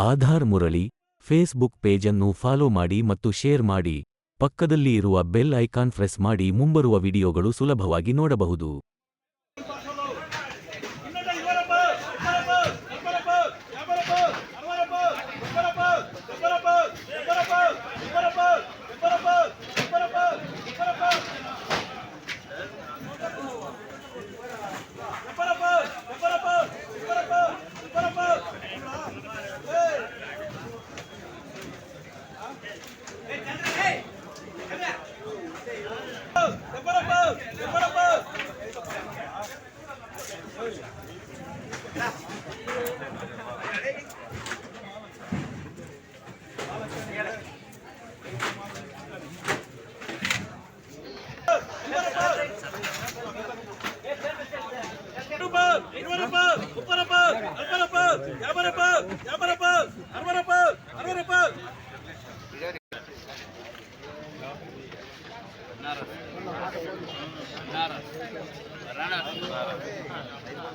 Aadhaar Murali, Facebook ಪೇಜನ್ನು follow ಮಾಡಿ ಮತ್ತು ಶೇರ್ ಮಾಡಿ ಪಕ್ಕದಲ್ಲಿ ಇರುವ ಬೆಲ್ ಐಕಾನ್ ಪ್ರೆಸ್ ಮಾಡಿ ಮುಂಬರುವ ವಿಡಿಯೋಗಳು ಸುಲಭವಾಗಿ ನೋಡಬಹುದು.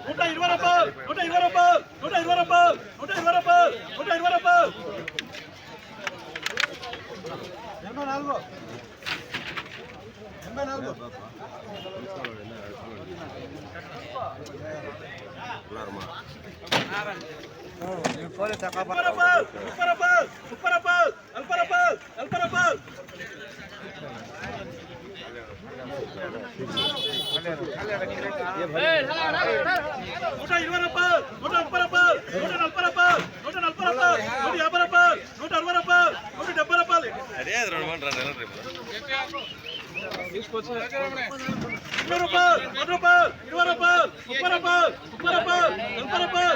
నూట ఇరవై రూపాయలు నూట ఇరవై రూపాయలు నూట ఇరవై రూపాయలు నూట ఇరవై రూపాయలు నూట ఇరవై నూట ఇరవై రూపాయలు నూట ముప్పై రూపాయలు నూట నలభై రూపాయలు నూట నలభై రూపాయలు నూట యాభై రూపాయలు నూట అరవై రూపాయలు నూట డెబ్బై రూపాయలు అదే రెండు వందల ఇరవై రూపాయలు నూట రూపాయలు ఇరవై రూపాయలు ముప్పై రూపాయలు ముప్పై రూపాయలు నలభై రూపాయలు